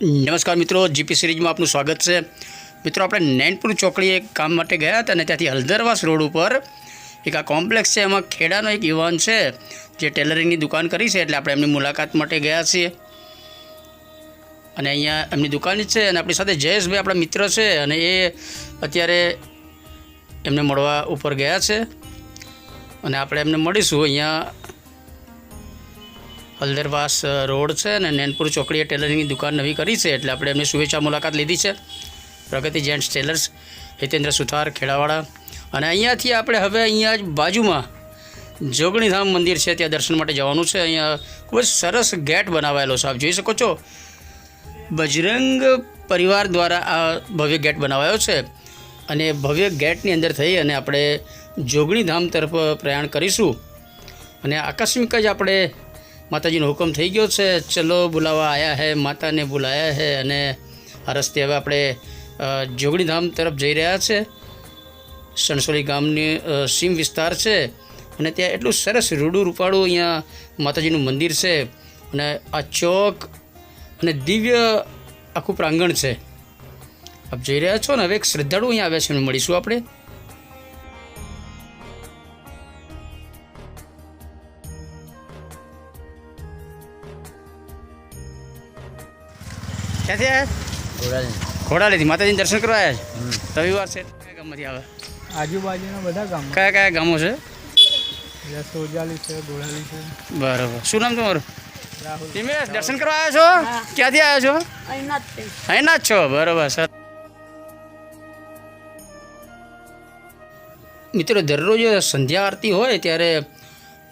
નમસ્કાર મિત્રો, જીપી સિરીઝમાં આપનું સ્વાગત છે. મિત્રો, આપણે નૈનપુર ચોકડી એક કામ માટે ગયા હતા અને ત્યાંથી હલદરવાસ રોડ ઉપર એક આ કોમ્પ્લેક્સ છે, એમાં ખેડાનો એક યુવાન છે, જે ટેલરિંગની દુકાન કરી છે, એટલે આપણે એમની મુલાકાત માટે ગયા છીએ. અને અહીંયા એમની દુકાન છે અને આપણી સાથે જયેશભાઈ આપણા મિત્ર છે અને એ અત્યારે એમને મળવા ઉપર ગયા છે. અને આપણે એમને મળીશું અહીંયા હલદરવાસ રોડ છે અને નેનપુર ચોકડીએ ટેલરિંગની દુકાન નવી કરી છે એટલે આપણે એમની શુભેચ્છા મુલાકાત લીધી છે. પ્રગતિ જેન્ટ્સ ટેલર્સ, હિતેન્દ્ર સુથાર ખેડાવાળા અને અહીંયાથી આપણે હવે અહીંયા જ બાજુમાં જોગણીધામ મંદિર છે, ત્યાં દર્શન માટે જવાનું છે. અહીંયા ખૂબ જ સરસ ગેટ બનાવાયેલો છે, આપ જોઈ શકો છો. બજરંગ પરિવાર દ્વારા આ ભવ્ય ગેટ બનાવાયો છે. અને ભવ્ય ગેટની અંદર થઈ અને આપણે જોગણીધામ તરફ પ્રયાણ કરીશું. અને આકસ્મિક જ આપણે માતાજીનો હુકમ થઈ ગયો છે. ચલો બોલાવા આવ્યા હે, માતાને બોલાયા હે અને આ રસ્તે હવે આપણે જોગણીધામ તરફ જઈ રહ્યા છે. સણસોલી ગામની સીમ વિસ્તાર છે અને ત્યાં એટલું સરસ રૂડું રૂપાળું અહીંયા માતાજીનું મંદિર છે અને આ ચોક અને દિવ્ય આખું પ્રાંગણ છે. આપ જોઈ રહ્યા છો ને હવે એક શ્રદ્ધાળુ અહીંયા આવ્યા છે મળીશું આપણે. ક્યાંથી આવ્યા ઘોડાલીથી માતાજીને દર્શન કરવા આવ્યા છે? રવિવાર છે કયા ગામમાંથી આવે? આજુબાજુના બધા ગામો કયા કયા ગામો છે? સોજાલી છે ગોળાલી છે. બરાબર. શું નામ તમારું? હિમેશ દર્શન કરવા આવ્યા છો? ક્યાંથી આવ્યા છો? અહીંના અહીંના જ છો? બરાબર સર. મિત્રો દરરોજ સંધ્યા આરતી હોય ત્યારે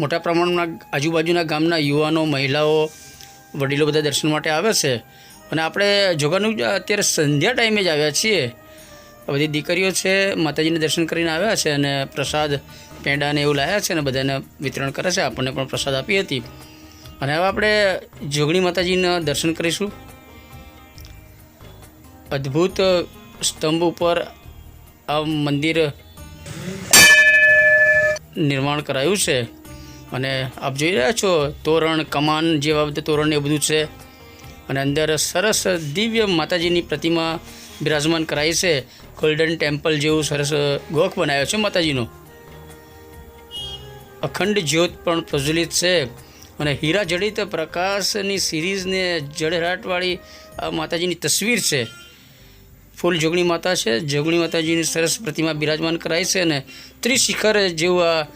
મોટા પ્રમાણમાં આજુબાજુના ગામના યુવાનો મહિલાઓ વડીલો બધા દર્શન માટે આવે છે. અને આપણે જોગાનું અત્યારે સંધ્યા ટાઈમે જ આવ્યા છીએ. બધી દીકરીઓ છે, માતાજીને દર્શન કરીને આવ્યા છે અને પ્રસાદ પેંડાને એવું લાવ્યા છે અને બધાને વિતરણ કરે છે. આપણને પણ પ્રસાદ આપી હતી. અને હવે આપણે જોગણી માતાજીના દર્શન કરીશું. અદ્ભુત સ્તંભ ઉપર આ મંદિર નિર્માણ કરાયું છે. અને આપ જોઈ રહ્યા છો, તોરણ, કમાન જેવા બધા તોરણ એ બધું છે. અને અંદર સરસ દિવ્ય માતાજીની પ્રતિમા બિરાજમાન કરાઈ છે. ગોલ્ડન ટેમ્પલ જેવું સરસ ગોખ બનાવ્યો છે માતાજીનો. અખંડ જ્યોત પણ પ્રજ્વલિત છે. અને હીરા જડિત પ્રકાશની સિરીઝને જળહરાટવાળી આ માતાજીની તસવીર છે. ફૂલ જોગણી માતા છે. જોગણી માતાજીની સરસ પ્રતિમા બિરાજમાન કરાઈ છે અને ત્રિશિખર જેવું આ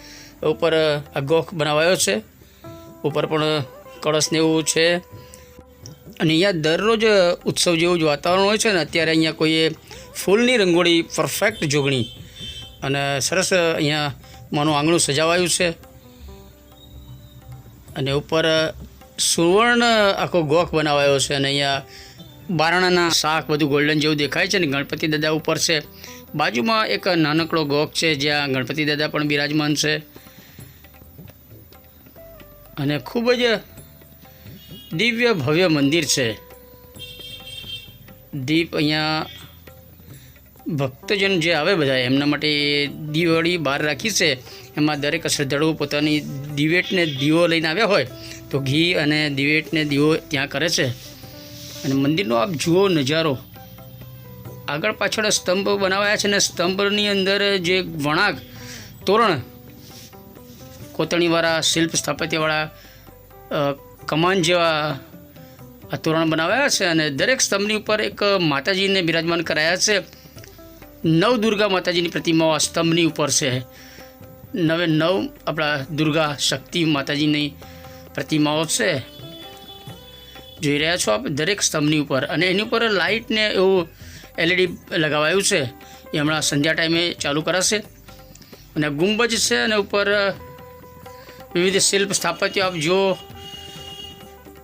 ઉપર આ ગોખ બનાવાયો છે. ઉપર પણ કળશને એવું છે. અને અહીંયા દરરોજ ઉત્સવ જેવું જ વાતાવરણ હોય છે ને, અત્યારે અહીંયા કોઈએ ફૂલની રંગોળી પરફેક્ટ જોગણી. અને સરસ અહીંયા માનું આંગણું સજાવાયું છે. અને ઉપર સુવર્ણ આખો ગોખ બનાવાયો છે અને અહીંયા બારણાના શાક બધું ગોલ્ડન જેવું દેખાય છે ને, ગણપતિ દાદા ઉપર છે. બાજુમાં એક નાનકડો ગોખ છે, જ્યાં ગણપતિ દાદા પણ બિરાજમાન છે. અને ખૂબ જ દિવ્ય ભવ્ય મંદિર છે. દીપ અહીંયા ભક્તજન જે આવે બધા એમના માટે દિવાળી બહાર રાખી છે. એમાં દરેક શ્રદ્ધાળુઓ પોતાની દિવેટને દીવો લઈને આવ્યા હોય, તો ઘી અને દિવેટને દીવો ત્યાં કરે છે. અને મંદિરનો આપ જુઓ નજારો. આગળ પાછળ સ્તંભ બનાવાયા છે અને સ્તંભની અંદર જે વણાક, તોરણ કોતણીવાળા શિલ્પ સ્થાપત્યવાળા કમાન જેવા તોરણ બનાવ્યા છે અને દરેક સ્તંભની ઉપર એક માતાજીને બિરાજમાન કરાયા છે. નવ દુર્ગા માતાજીની પ્રતિમાઓ આ સ્તંભની ઉપર છે. નવે નવ આપણા દુર્ગા શક્તિ માતાજીની પ્રતિમાઓ છે. જોઈ રહ્યા છો આપ દરેક સ્તંભની ઉપર અને એની ઉપર લાઇટને એવું એલઈડી લગાવાયું છે. એ હમણાં સંધ્યા ટાઈમે ચાલુ કરાશે. અને ગુંબજ છે અને ઉપર વિવિધ શિલ્પ સ્થાપત્ય આપ જો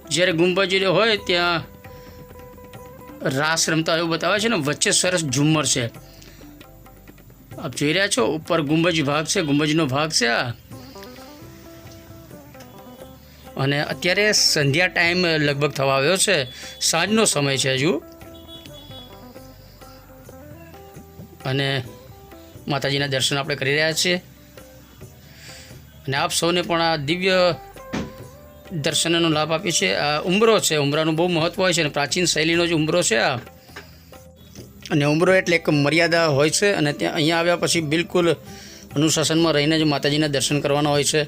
જ્યારે ગુંબજ હોય ત્યાં રાસ રમતા એવું બતાવે છે ને, વચ્ચે સરસ ઝુમ્મર છે. આપ જોઈ રહ્યા છો, ઉપર ગુંબજ ભાગ છે, ગુંબજનો ભાગ છે આ. અને અત્યારે સંધ્યા ટાઈમ લગભગ થવા આવ્યો છે, સાંજનો સમય છે હજુ. અને માતાજીના દર્શન આપણે કરી રહ્યા છીએ. અને આપ સૌને પણ આ દિવ્ય દર્શનનો લાભ આપે છે આ ઉંબરો છે, ઉમરાનું બહુ મહત્ત્વ હોય છે અને પ્રાચીન શૈલીનો જ ઉમરો છે આ. અને ઉંબરો એટલે એક મર્યાદા હોય છે અને ત્યાં અહીંયા આવ્યા પછી બિલકુલ અનુશાસનમાં રહીને જ માતાજીના દર્શન કરવાના હોય છે.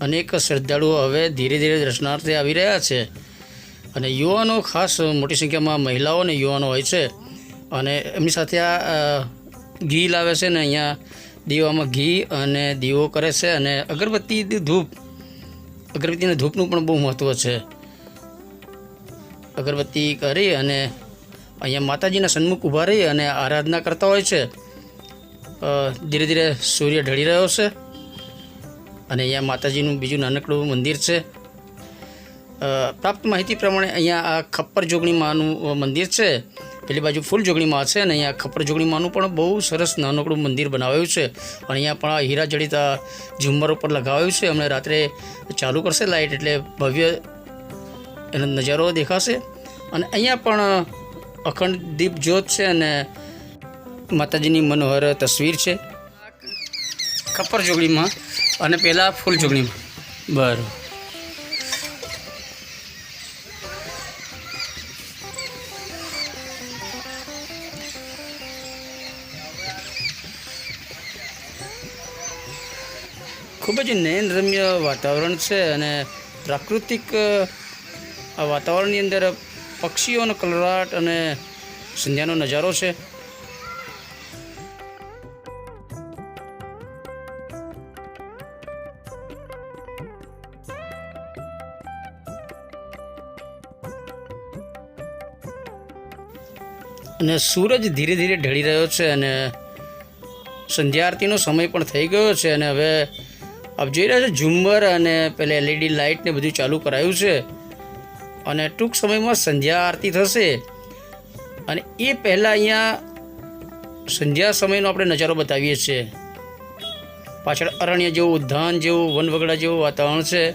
અનેક શ્રદ્ધાળુઓ હવે ધીરે ધીરે દર્શનાર્થે આવી રહ્યા છે. અને યુવાનો, ખાસ મોટી સંખ્યામાં મહિલાઓ અને યુવાનો હોય છે. અને એમની સાથે આ ગીલ લાવે છે ને અહીંયા દીવામાં ઘી અને દીવો કરે છે અને અગરબત્તી ધૂપ. અગરબત્તીના ધૂપનું પણ બહુ મહત્ત્વ છે. અગરબત્તી કરી અને અહીંયા માતાજીના સન્મુખ ઊભા રહી અને આરાધના કરતા હોય છે. ધીરે ધીરે સૂર્ય ઢળી રહ્યો છે અને અહીંયા માતાજીનું બીજું નાનકડું મંદિર છે. પ્રાપ્ત માહિતી પ્રમાણે અહીંયા આ ખપ્પર જોગણી માનું મંદિર છે. પેલી બાજુ ફૂલ જોગણીમાં છે અને અહીંયા ખપર જોગણીમાંનું પણ બહુ સરસ નાનકડું મંદિર બનાવાયું છે. અને અહીંયા પણ હીરા જડિત ઝુમ્મર ઉપર લગાવાયું છે. હમણાં રાત્રે ચાલુ કરશે લાઇટ એટલે ભવ્ય એનો નજારો દેખાશે. અને અહીંયા પણ અખંડ દીપ જ્યોત છે અને માતાજીની મનોહર તસવીર છે. ખપર જોગણીમાં અને પહેલાં ફૂલ જોગણીમાં. બરાબર. ખૂબ જ નયનરમ્ય વાતાવરણ છે અને પ્રાકૃતિક આ વાતાવરણની અંદર પક્ષીઓનો કલરાટ અને સંધ્યાનો નજારો છે. અને સૂરજ ધીરે ધીરે ઢળી રહ્યો છે અને સંધ્યા આરતીનો સમય પણ થઈ ગયો છે અને હવે આપ જોઈ રહ્યા છો ઝુમ્મર અને પેલા એલઈડી લાઇટ ને બધું ચાલુ કરાયું છે. અને ટૂંક સમયમાં સંધ્યા આરતી થશે. અને એ પહેલાં અહીંયા સંધ્યા સમયનો આપણે નજારો બતાવીએ છીએ. પાછળ અરણ્ય જેવું, ઉદ્યાન જેવું, વનવગડા જેવું વાતાવરણ છે.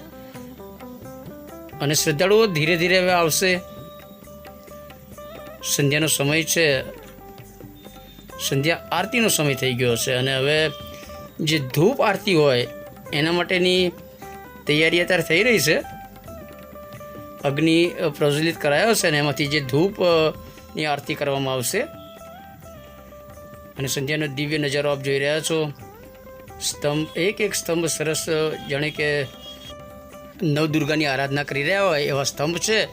અને શ્રદ્ધાળુઓ ધીરે ધીરે હવે આવશે. સંધ્યાનો સમય છે. સંધ્યા આરતીનો સમય થઈ ગયો છે. અને હવે જે ધૂપ આરતી હોય એના માટેની તૈયારી અત્યારે થઈ રહી છે. અગ્નિ પ્રજ્વલિત કરાયો છે અને એમાંથી જે ધૂપની આરતી કરવામાં આવશે. અને સંધ્યાનો દિવ્ય નજારો આપ જોઈ રહ્યા છો. સ્તંભ, એક એક સ્તંભ સરસ જાણે કે નવદુર્ગાની આરાધના કરી રહ્યા હોય એવા સ્તંભ છે.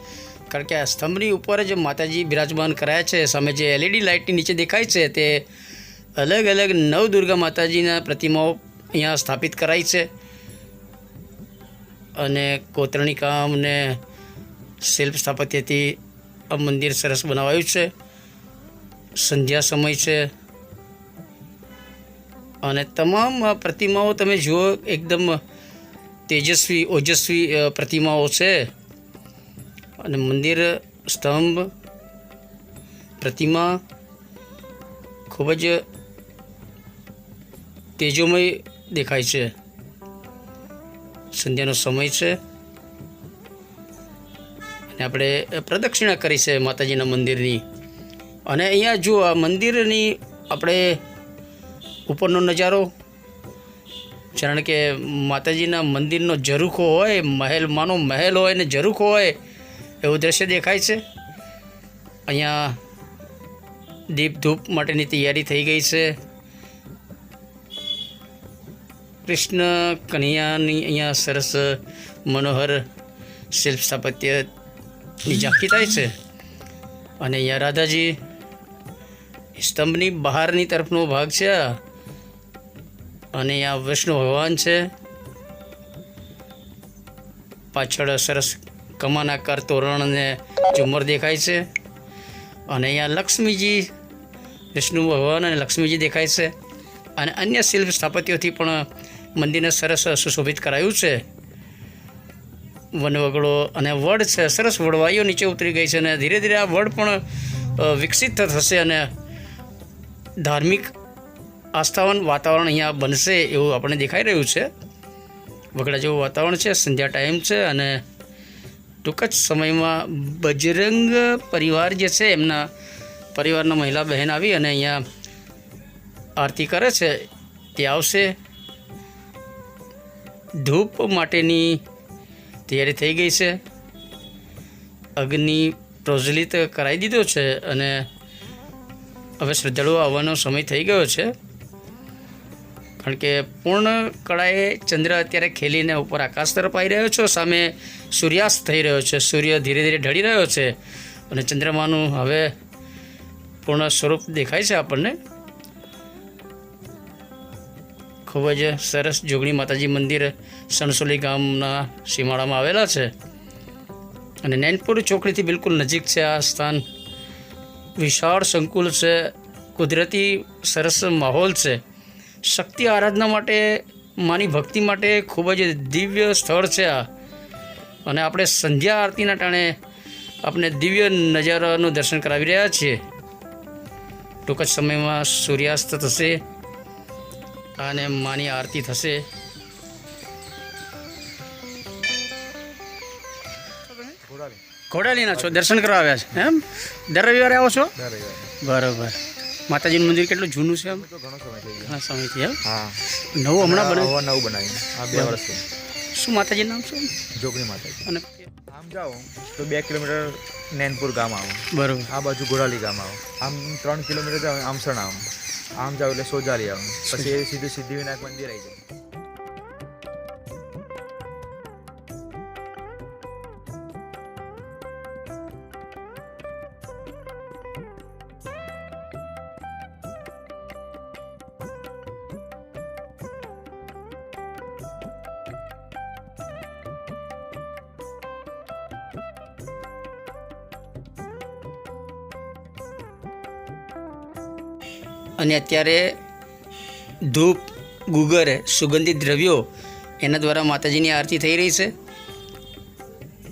કારણ કે આ સ્તંભની ઉપર જ માતાજી બિરાજમાન કરાયા છે. સામે જે એલઈડી લાઇટની નીચે દેખાય છે તે અલગ અલગ નવદુર્ગા માતાજીના પ્રતિમાઓ અહીંયા સ્થાપિત કરાઈ છે. અને કોતરણી કામ ને શિલ્પ સ્થાપત્યથી આ મંદિર સરસ બનાવાયું છે. સંધ્યા સમય છે. અને તમામ પ્રતિમાઓ તમે જુઓ, એકદમ તેજસ્વી, ઓજસ્વી પ્રતિમાઓ છે. અને મંદિર, સ્તંભ, પ્રતિમા ખૂબ જ તેજોમય દેખાય છે. સંધ્યાનો સમય છે. અને આપણે પ્રદક્ષિણા કરી છે માતાજીના મંદિરની. અને અહીંયા જુઓ, આ મંદિરની આપણે ઉપરનો નજારો. કારણ કે માતાજીના મંદિરનો ઝરૂખો હોય મહેલ માનો મહેલ હોય ને ઝરૂખો હોય, એવું દ્રશ્ય દેખાય છે. અહીંયા દીપ ધૂપ માટેની તૈયારી થઈ ગઈ છે. કૃષ્ણ કન્યાની અહીંયા સરસ મનોહર શિલ્પ સ્થાપત્યની ઝાંખી થાય છે. અને અહીંયા રાધાજી સ્તંભની બહારની તરફનો ભાગ છે અને અહીંયા વિષ્ણુ ભગવાન છે. પાછળ સરસ કમાન આકાર તોરણ અને ઝુમ્મર દેખાય છે. અને અહીંયા લક્ષ્મીજી, વિષ્ણુ ભગવાન અને લક્ષ્મીજી દેખાય છે. અને અન્ય શિલ્પ સ્થાપત્યોથી પણ મંદિરને સરસ સુશોભિત કરાયું છે. વનવગડો અને વડ છે, સરસ વડવાઈઓ નીચે ઉતરી ગઈ છે અને ધીરે ધીરે આ વડ પણ વિકસિત થશે અને ધાર્મિક આસ્થાવાન વાતાવરણ અહીંયા બનશે એવું આપણને દેખાઈ રહ્યું છે. વગડા જેવું વાતાવરણ છે, સંધ્યા ટાઈમ છે અને ટૂંક જ સમયમાં બજરંગ પરિવાર જે છે, એમના પરિવારના મહિલા બહેન આવી અને અહીંયા આરતી કરે છે, તે આવશે. ધૂપ માટેની તૈયારી થઈ ગઈ છે. અગ્નિ પ્રજ્વલિત કરાવી દીધો છે અને હવે શ્રદ્ધાળુઓ આવવાનો સમય થઈ ગયો છે. કારણ કે પૂર્ણ કળાએ ચંદ્ર અત્યારે ખેલીને ઉપર આકાશ તરફ આવી રહ્યો છે, સામે સૂર્યાસ્ત થઈ રહ્યો છે. સૂર્ય ધીરે ધીરે ઢળી રહ્યો છે અને ચંદ્રમાનું હવે પૂર્ણ સ્વરૂપ દેખાય છે આપણને. ખૂબ જ સરસ જોગણી માતાજી મંદિર સણસોલી ગામના સીમાડામાં આવેલા છે. અને નૈનપુર ચોકડીથી બિલકુલ નજીક છે આ સ્થાન. વિશાળ સંકુલ છે, કુદરતી સરસ માહોલ છે. શક્તિ આરાધના માટે, માની ભક્તિ માટે ખૂબ જ દિવ્ય સ્થળ છે આ. અને આપણે સંધ્યા આરતીના ટાણે આપણે દિવ્ય નજારાનું દર્શન કરાવી રહ્યા છીએ. ટૂંક જ સમયમાં સૂર્યાસ્ત થશે. અને માની આરતી થશે. ઘોડાલીના છો દર્શન કરવા આવ્યા છે એમ? દર રવિવારે આવો છો? બરોબર. માતાજીનું મંદિર કેટલું જૂનું છે એમ? તો ઘણો સમયથી એમ હા નવું હમણાં બને હવે નવું બનાવ્યું. આ બે વર્ષથી શું માતાજીનું નામ શું જોગણી માતાજી. અને આમ જાઓ તો બે કિલોમીટર નૈનપુર ગામ આવો. બરોબર. આ બાજુ ગોરાલી ગામ આવો. આમ ત્રણ કિલોમીટર જાઓ આમસણ આવો. આમ જાવ એટલે સોજારી આવે. પછી એ સીધું સિદ્ધિવિનાયક મંદિર આવી જાય. અને અત્યારે ધૂપ, ગુગર, સુગંધિત દ્રવ્યો એના દ્વારા માતાજીની આરતી થઈ રહી છે.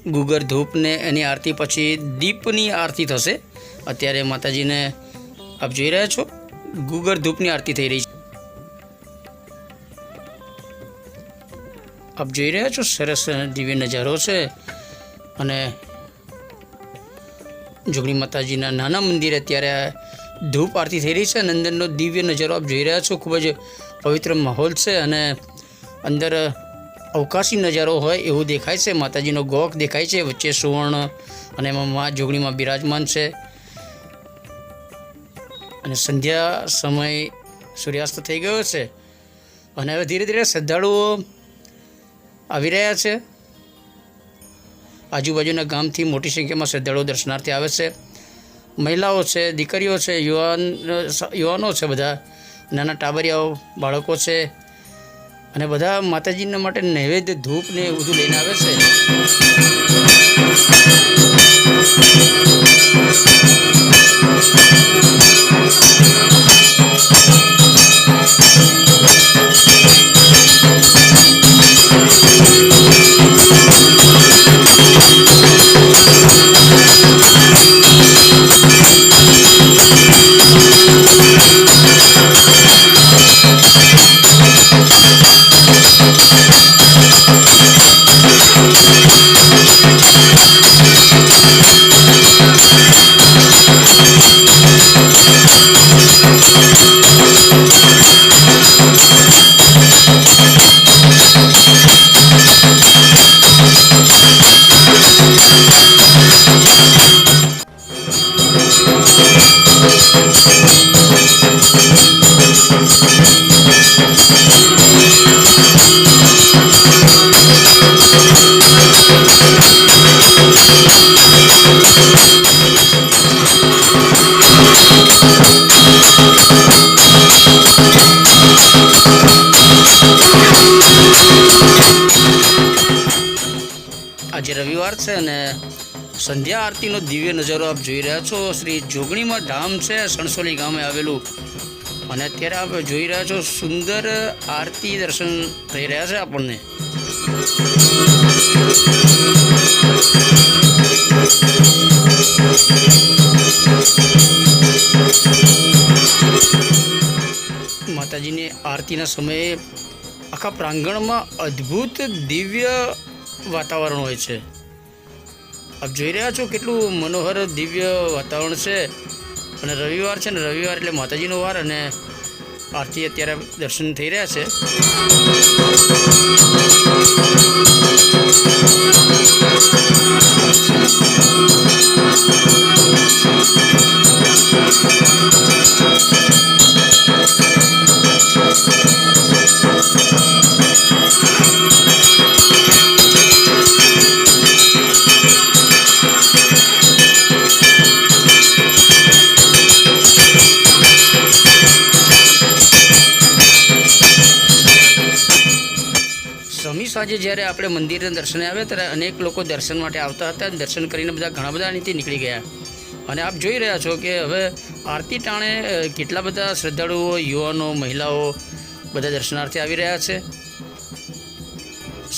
ગુગર ધૂપને એની આરતી પછી દીપની આરતી થશે. અત્યારે માતાજીને આપ જોઈ રહ્યા છો, ગુગર, ધૂપની આરતી થઈ રહી છે. આપ જોઈ રહ્યા છો, સરસ દિવ્ય નજારો છે. અને જોગણી માતાજીના નાના મંદિરે અત્યારે ધૂપ આરતી થઈ રહી છે. અને અંદરનો દિવ્ય નજારો આપ જોઈ રહ્યા છો. ખૂબ જ પવિત્ર માહોલ છે અને અંદર અવકાશી નજારો હોય એવું દેખાય છે. માતાજીનો ગોખ દેખાય છે. વચ્ચે સુવર્ણ અને એમાં મા જોગણીમાં બિરાજમાન છે. અને સંધ્યા સમય સૂર્યાસ્ત થઈ ગયો છે. અને હવે ધીરે ધીરે શ્રદ્ધાળુઓ આવી રહ્યા છે. આજુબાજુના ગામથી મોટી સંખ્યામાં શ્રદ્ધાળુઓ દર્શનાર્થે આવે છે. મહિલાઓ છે, દીકરીઓ છે, યુવાન, યુવાનો છે બધા. નાના ટાબરિયાઓ, બાળકો છે. અને બધા માતાજીના માટે નૈવેદ્ય, ધૂપ ને એવું બધું લઈને આવે છે. આજે રવિવાર છે અને સંધ્યા આરતીનો દિવ્ય નજારો આપ જોઈ રહ્યા છો. શ્રી જોગણીમાં ધામ છે, સણસોલી ગામે આવેલું. અને અત્યારે આપ જોઈ રહ્યા છો, સુંદર આરતી દર્શન થઈ રહ્યા છે આપણને. માતાજીની આરતીના સમયે આખા પ્રાંગણમાં અદ્ભુત દિવ્ય વાતાવરણ હોય છે. આપ જોઈ રહ્યા છો કેટલું મનોહર દિવ્ય વાતાવરણ છે. અને રવિવાર છે ને રવિવાર એટલે માતાજીનો વાર અને આરતી અત્યારે દર્શન થઈ રહ્યા છે. સાંજે જ્યારે આપણે મંદિરના દર્શને આવ્યા ત્યારે અનેક લોકો દર્શન માટે આવતા હતા અને દર્શન કરીને બધા ઘણા બધા અહીંથી નીકળી ગયા. અને આપ જોઈ રહ્યા છો કે હવે આરતી ટાણે કેટલા બધા શ્રદ્ધાળુઓ, યુવાનો, મહિલાઓ બધા દર્શનાર્થે આવી રહ્યા છે.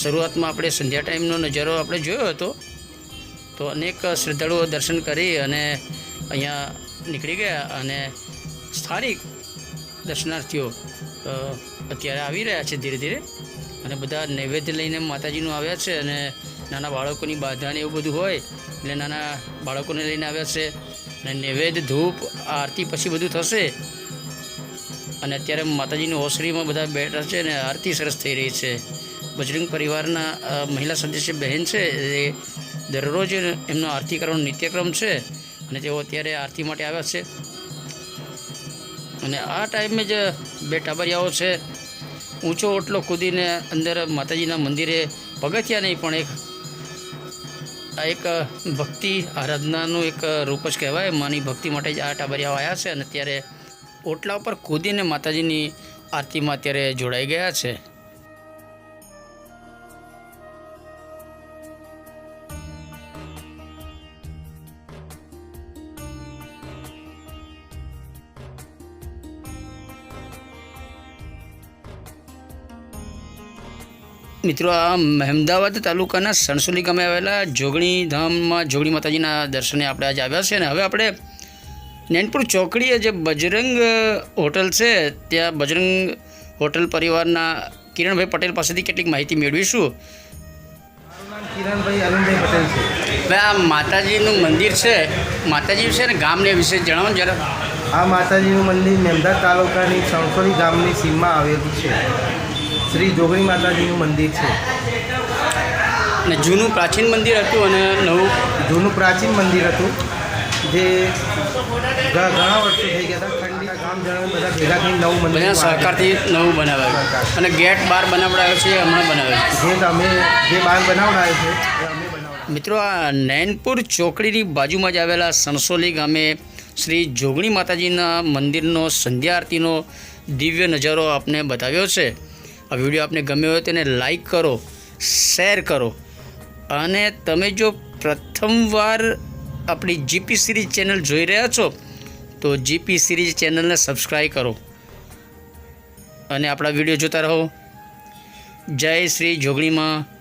શરૂઆતમાં આપણે સંધ્યા ટાઈમનો નજારો આપણે જોયો હતો. તો અનેક શ્રદ્ધાળુઓ દર્શન કરી અને અહીંયા નીકળી ગયા અને સ્થાનિક દર્શનાર્થીઓ અત્યારે આવી રહ્યા છે ધીરે ધીરે. અને બધા નૈવેદ્ય લઈને માતાજીનું આવ્યા છે અને નાના બાળકોની બાધાને એવું બધું હોય, એટલે નાના બાળકોને લઈને આવ્યા છે. અને નૈવેદ્ય, ધૂપ, આરતી પછી બધું થશે. અને અત્યારે માતાજીની ઓસરીમાં બધા બેઠા છે અને આરતી સરસ થઈ રહી છે. બજરંગ પરિવારના મહિલા સદસ્ય બહેન છે, એ દરરોજ એમનો આરતી કરવાનો નિત્યક્રમ છે અને તેઓ અત્યારે આરતી માટે આવ્યા છે. અને આ ટાઈમે જ બે ટાબરિયાઓ છે. ઊંચો ઓટલો કૂદીને અંદર માતાજીના મંદિરે પગથિયા નહીં, પણ એક, આ એક ભક્તિ આરાધનાનું એક રૂપ જ કહેવાય. માની ભક્તિ માટે જ આ ટાબરિયાઓ આવ્યા છે અને અત્યારે ઓટલા ઉપર કૂદીને માતાજીની આરતીમાં અત્યારે જોડાઈ ગયા છે. મિત્રો આ મહેમદાવાદ તાલુકાના સણસોલી ગામે આવેલા જોગણી ધામમાં જોગણી માતાજીના દર્શને આપણે આજે આવ્યા છે અને હવે આપણે નેનપુર ચોકડીએ જે બજરંગ હોટલ છે ત્યાં બજરંગ હોટલ પરિવારના કિરણભાઈ પટેલ પાસેથી કેટલીક માહિતી મેળવીશું. કિરણભાઈ અરુણભાઈ પટેલ છે. આ માતાજીનું મંદિર છે માતાજી છે ને ગામને વિશે જણાવો જરા. આ માતાજીનું મંદિર મેમદાદ તાલુકાની સણસોલી ગામની સીમમાં આવેલું છે. શ્રી જોગણી માતાજીનું મંદિર છે. અને જૂનું પ્રાચીન મંદિર હતું અને નવું? જૂનું પ્રાચીન મંદિર હતું જે ઘણા વર્ષો થઈ ગયા હતા. ખંડિત ગામજનો બધા ભેગા થઈને નવું મંદિર બધા સહકારથી નવું બનાવાયું. અને ગેટ બાર બનાવડાયો છે હમણાં બનાવ્યો જે તમે જે બાર બનાવડાયો છે એ અમે મિત્રો આ નૈનપુર ચોકડીની બાજુમાં જ આવેલા સણસોલી ગામે શ્રી જોગણી માતાજીના મંદિરનો સંધ્યા આરતીનો દિવ્ય નજારો આપને બતાવ્યો છે. આ વીડિયો આપને ગમ્યો હોય તેને લાઈક કરો શેર કરો. અને તમે જો પ્રથમવાર આપણી જીપી સિરીઝ ચેનલ જોઈ રહ્યા છો, તો જીપી સિરીઝ ચેનલને સબસ્ક્રાઈબ કરો. અને આપણા વીડિયો જોતા રહો. જય શ્રી જોગણીમાં.